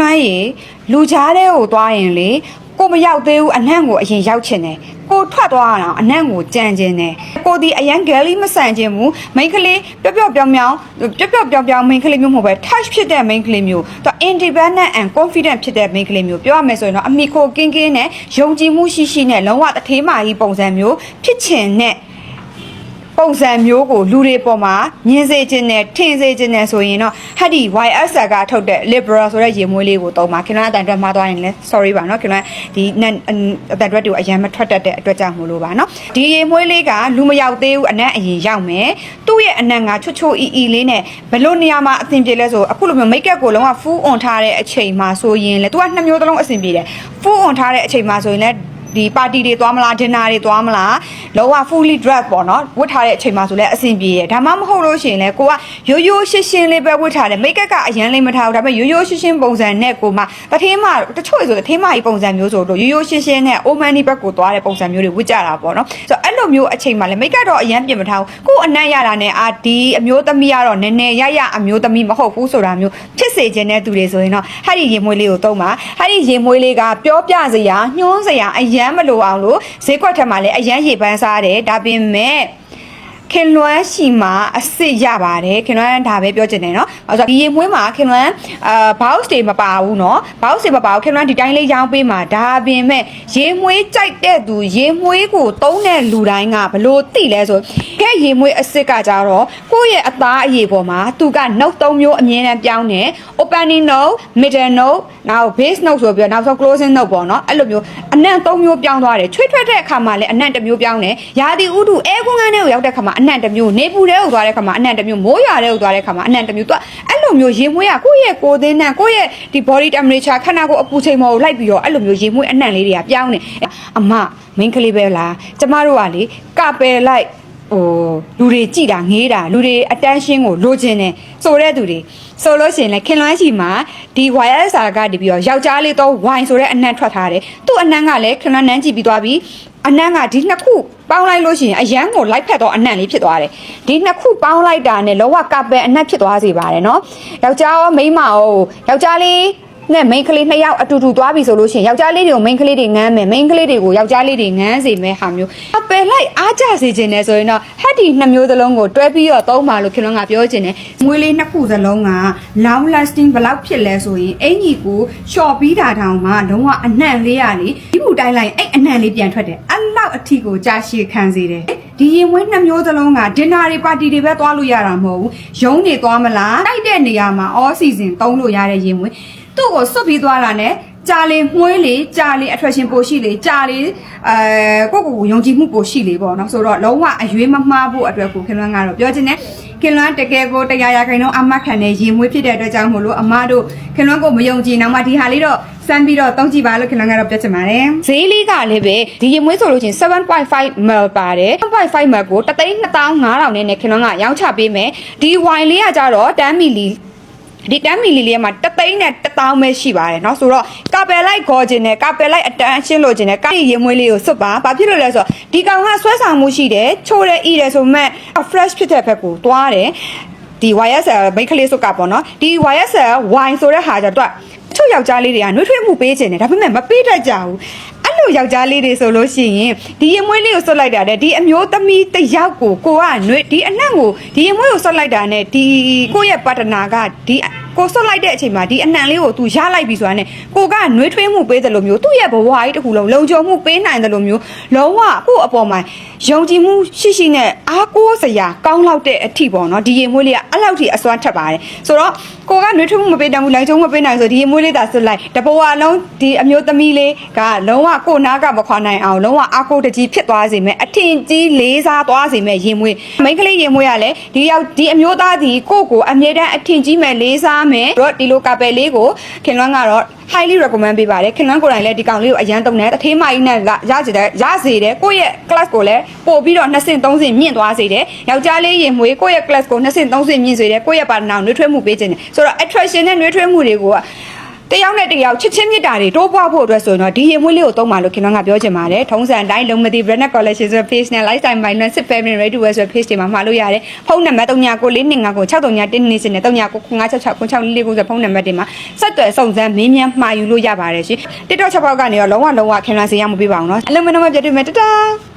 နှမ်းရေလူကြားတဲ့ကိုသွားရင်လေကိုမရောက်သေးဘူးအနှံ့ကိုအရင်ရောက်ချင်တယ်ကိုထွက်သွားတာအနှံ့ကိုကြံကျင်တယ်ကိုဒီအရန်ဂယ်လီမဆန်ခြင်းဘူးမိန်းကလေးပျော့ပျော့ပြောင်ပြောင်ပျော့ပျော့ပြောင်ပြောင်မိန်းကလေးမျိုးမဟုတ်ပဲ touch ဖြစ်တဲ့မိန်းကလေးမျိုးတော့ independent and confident ဖြစ်တဲ့မိန်းကလေးမျိုးပြောရမယ်ဆိုရင်တော့အမိခိုကင်းကင်းနဲ့ယုံကြည်မှုရှိရှိနဲ့လုံးဝတထေးမာကြီးပုံစံမျိုးဖြစ်ချင်တဲ့ ပုံစံမျိုးကိုလူတွေပေါ်မှာမြင်စေခြင်းနဲ့ထင်စေခြင်းနဲ့ဆိုရင်တော့ဟတ်ဒီ YSL ကထုတ်တဲ့ liberal ဆိုတဲ့ရေမွေးလေးကိုတုံးပါခင်ဗျားအတန်တွက်မှားသွားရင်လည်း sorry ပါနော်ခင်ဗျားဒီနဲ့အတန်တွက်တွေကိုအရင်မထွက်တတ်တဲ့အတွက်ကြောင့်မို့လို့ပါနော်ဒီရေမွေးလေးကလူမရောက်သေးဘူးအနက်အရင်ရောက်မယ်သူ့ရဲ့အနက်ကချွတ်ချွတ်အီအီလေးနဲ့ဘယ်လိုနေရာမှာအဆင်ပြေလဲဆိုအခုလိုမျိုး make up ကိုလုံးဝ full on ထားတဲ့အချိန်မှာဆိုရင်လေသူကနှစ်မျိုးသလုံးအဆင်ပြေတယ် full on ထားတဲ့အချိန်မှာဆိုရင်လည်း ဒီပါတီတွေသွားမလားဒင်နာတွေသွားမလားလောက fully dress ပေါ့နော်ဝတ်ထားတဲ့အချိန်မှာဆိုလဲအဆင်ပြေတယ်ဒါမှမဟုတ်လို့ရှိရင်လဲကိုကရိုးရိုးရှင်းရှင်းလေးပဲဝတ်ထားတယ်မိတ်ကပ်ကအရန်လေးမထားဘူးဒါပေမဲ့ရိုးရိုးရှင်းရှင်းပုံစံနဲ့ကိုမှတထင်းမတချို့ဆိုတထင်းမကြီးပုံစံမျိုးဆိုတော့ရိုးရိုးရှင်းရှင်းနဲ့ omani ဘက်ကိုသွားတဲ့ပုံစံမျိုးတွေဝတ်ကြတာပေါ့နော်ဆိုတော့အဲ့လိုမျိုးအချိန်မှာလဲမိတ်ကပ်တော့အရန်ပြင်မထားဘူးကိုအနံ့ရတာနဲ့အာဒီအမျိုးသမီးကတော့နည်းနည်းရရအမျိုးသမီးမဟုတ်ဘူးဆိုတာမျိုးဖြစ်စေခြင်းတဲ့သူတွေဆိုရင်တော့ဟာဒီရေမွေးလေးကိုသုံးပါဟာဒီရေမွေးလေးကပြောပြစရာညှိုးစရာအရန်မလိုအောင်လို့ဈေးကွက်ထက်မှာလည်းအရန်ရေပန်းစားတယ်ဒါပေမဲ့ ခင်လွမ်းရှီမှာအစ်စ်ရပါတယ်ခင်လွမ်းဒါပဲပြောချင်တယ်နော်အဲဆိုဒီရေမွေးမှာခင်လွမ်းအာ box တွေမပါဘူးနော် box တွေမပါဘူးခင်လွမ်းဒီတိုင်းလေးရောင်းပေးမှာဒါပင်မဲ့ရေမွေးကြိုက်တဲ့သူရေမွေးကိုတုံးတဲ့လူတိုင်းကဘလို့သိလဲဆိုခဲ့ရေမွေးအစ်စ်ကကြတော့ကိုယ့်ရဲ့အသားအရေပေါ်မှာသူကနှုတ်သုံးမျိုးအမြဲတမ်းပြောင်းတယ် opening note middle note နောက် base note ဆိုပြီးတော့နောက်ဆုံး closing note ပေါ့နော်အဲ့လိုမျိုးအနံ့သုံးမျိုးပြောင်းသွားတယ်ချွေးထွက်တဲ့အခါမှာလည်းအနံ့တစ်မျိုးပြောင်းတယ်ရာသီဥတုအဲကွန်းကန်းတွေကိုရောက်တဲ့အခါမှာအနံ့တစ်မျိုးနေပူတဲ့ကိုသွားတဲ့အခါမှာအနံ့တစ်မျိုးမိုးရွာတဲ့ကိုသွားတဲ့အခါမှာအနံ့တစ်မျိုးသူကအဲ့လိုမျိုးရေမွေးကကိုယ့်ရဲ့ကိုယ်သင်းနဲ့ကိုယ့်ရဲ့ဒီ body temperature ခန္ဓာကိုယ်အပူချိန်ပေါ်ကိုလိုက်ပြီးတော့အဲ့လိုမျိုးရေမွေးအနံ့လေးတွေကပြောင်းနေအမမင်းကလေးပဲလားကျမတို့ကလေကပယ်လိုက်ဟိုလူတွေကြည်တာငေးတာလူတွေ attention ကိုလိုချင်တယ်ဆိုတဲ့သူတွေဆိုလို့ရှိရင်လည်းခင်လွမ်းရှိမှာဒီ YSR ကတပြီးတော့ယောက်ျားလေးတော့ wine ဆိုတဲ့အနံ့ထွက်ထားတယ်သူ့အနံ့ကလည်းခင်လွမ်းနန်းကြည့်ပြီးသွားပြီး အနံ့ကဒီနှစ်ခုပေါင်းလိုက်လို့ရှိရင်အရန်ကိုလိုက်ဖက်တော့အနံ့လေးဖြစ်သွားတယ်ဒီနှစ်ခုပေါင်းလိုက်တာနဲ့လောကကပယ်အနံ့ဖြစ်သွားစေပါတယ်နော်ယောက်ျားရောမိန်းမရောယောက်ျားလေး နဲ့မိန်းကလေးနှစ်ယောက်အတူတူသွားပြီဆိုလို့ရှိရင်ယောက်ျားလေးတွေကိုမိန်းကလေးတွေငမ်းမယ်မိန်းကလေးတွေကိုယောက်ျားလေးတွေငမ်းစေမယ်ဟာမျိုးအပယ်လိုက်အားကြစေခြင်းနဲ့ဆိုရင်တော့ဟက်ဒီနှစ်မျိုးသလုံးကိုတွဲပြီးတော့သုံးပါလို့ခင်ဗျားကပြောခြင်းနဲ့မွေးလေးနှစ်ခုသလုံးက long lasting ဘယ်လောက်ဖြစ်လဲဆိုရင်အင်ကြီးကိုလျှော်ပြီးတာတောင်မှလုံးဝအနှံ့လေးရလေဒီဘူးတိုင်းလိုက်အဲ့အနှံ့လေးပြန်ထွက်တယ်အဲ့လောက်အထီကိုကြာရှည်ခံစေတယ်ဒီရင်မွေးနှစ်မျိုးသလုံးကဒင်နာတွေပါတီတွေပဲသွားလို့ရတာမဟုတ်ဘူးရုံးနေသွားမလားတိုက်တဲ့နေရာမှာ all season သုံးလို့ရတဲ့ရင်မွေး သူ့ကိုစွတ်ပြီးသွားတာနဲ့ကြာလေမှုေးလေကြာလေအထွတ်ရှင်ပိုရှိလေကြာလေအဲကိုယ့်ကိုယ်ကိုယုံကြည်မှုပိုရှိလေပေါ့နော်ဆိုတော့လုံးဝအရွေးမမှားဖို့အတွက်ကိုခင်လွန်းကတော့ပြောချင်တယ်ခင်လွန်းတကယ်ကိုတရားရခိုင်တော့အမတ်ခံတဲ့ရင်မွေးဖြစ်တဲ့အတွက်ကြောင့်မို့လို့အမတို့ခင်လွန်းကိုမယုံကြည်နောက်မှဒီဟာလေးတော့စမ်းပြီးတော့တုံးကြည့်ပါလို့ခင်လွန်းကတော့ပြောချင်ပါတယ်ဈေးလေးကလည်းပဲဒီရင်မွေးဆိုလို့ချင်း7.5 ml ပါတယ်7.5 ml ကို3,500နဲ့နဲ့ခင်လွန်းကရောင်းချပေးမယ်ဒီ wine လေးကကြတော့10 ml ဒီ10မီလီလီမှာတသိန်းနဲ့1000ပဲရှိပါတယ်เนาะဆိုတော့ကာပယ်လိုက်ခေါ်ခြင်းနဲ့ကာပယ်လိုက်အတန်းရှင်းလို့ခြင်းနဲ့ကာရင်မွေးလေးကိုစွတ်ပါဘာဖြစ်လို့လဲဆိုတော့ဒီကောင်ကဆွဲဆောင်မှုရှိတယ်ချိုးတယ်ဤတယ်ဆိုမှ fresh ဖြစ်တဲ့ဘက်ကိုသွားတယ်ဒီ YSL မိတ်ကလေးစွတ်ကပေါ့နော်ဒီ YSL wine ဆိုတဲ့ဟာကြတော့သူ့ယောက်ျားလေးတွေကနှွေးထွေးမှုပေးခြင်းတယ်ဒါပေမဲ့မပေးတတ်ကြဘူးအဲ့ လိုယောက်ျားလေးတွေဆိုလို့ရှိရင်ဒီရင်မွေးလေးကိုစွတ်လိုက်တာတဲ့ဒီအမျိုးသမီးတစ်ယောက်ကိုကိုကနှွေးဒီအနံ့ကိုဒီရင်မွေးကိုစွတ်လိုက်တာနဲ့ဒီကိုယ့်ရဲ့ပါတနာကဒီ ကိုစွတ်လိုက်တဲ့အချိန်မှာဒီအနှံလေးကို तू ရလိုက်ပြီဆိုတာနဲ့ကိုကနှွေးထွေးမှုပေးတယ်လို့မျိုးသူ့ရဲ့ဘဝကြီးတစ်ခုလုံးလုံခြုံမှုပေးနိုင်တယ်လို့မျိုးလုံးဝကို့အပေါ်မှာယုံကြည်မှုရှိရှိနဲ့အားကိုးစရာကောင်းလောက်တဲ့အထိပေါ့နော်ဒီရင်မွေးလေးကအဲ့လောက်ထိအစွမ်းထက်ပါတယ်ဆိုတော့ကိုကနှွေးထွေးမှုမပေးတတ်ဘူးလုံခြုံမှုမပေးနိုင်ဆိုဒီရင်မွေးလေးသာစွတ်လိုက်တဘဝလုံးဒီအမျိုးသမီးလေးကလုံးဝကိုနားကမခွာနိုင်အောင်လုံးဝအားကိုးတကြီးဖြစ်သွားစေမယ်အထင်ကြီးလေးစားသွားစေမယ်ရင်မွေးမိန်းကလေးရင်မွေးရလဲဒီရောက်ဒီအမျိုးသားဒီကိုကိုအမြဲတမ်းအထင်ကြီးမယ်လေးစားမယ်တော့ဒီလိုကပယ်လေးကိုခင်လွန်းကတော့ highly recommend ပေးပါတယ်ခင်လွန်းကိုယ်တိုင်လည်းဒီကောင်လေးကိုအရန်တုံတယ်အထေးမကြီးနဲ့ရစေတယ်ရစေတယ်ကိုယ့်ရဲ့ class ကိုလည်းပို့ပြီးတော့2ဆင့်3ဆင့်မြင့်သွားစေတယ်ယောက်ျားလေးရင်မွေးကိုယ့်ရဲ့ class ကို2ဆင့်3ဆင့်မြင့်စေတယ်ကိုယ့်ရဲ့ပါတနာကိုနှွေးထွေးမှုပေးခြင်းတယ်ဆိုတော့ attraction နဲ့နှွေးထွေးမှုတွေကိုက တယောက်နဲ့တယောက်ချစ်ချင်းမြတ်တာတွေတိုးပွားဖို့အတွက်ဆိုရင်တော့ဒီရင်မွေးလေးကိုသုံးပါလို့ခင်ဗျားကပြောချင်ပါတယ်ထုံးစံအတိုင်းလုံးမသိ brand collection ဆိုတဲ့ page နဲ့ lifestyle by Nancy family ready to wear ဆိုတဲ့ page တွေမှာမှာလို့ရတယ်ဖုန်းနံပါတ်3994596339တင်းနေစင်နဲ့3995669644ဆိုတဲ့ဖုန်းနံပါတ်တွေမှာဆက်သွယ်စုံစမ်းမင်းမြန်းမှာယူလို့ရပါတယ်ရှင် TikTok ချက်ပေါက်ကနေတော့လုံးဝလုံးဝခင်ဗျားစီရမပေးပါအောင်နော်အလုံးမလုံးမပြတ်တွေ့မယ်တတား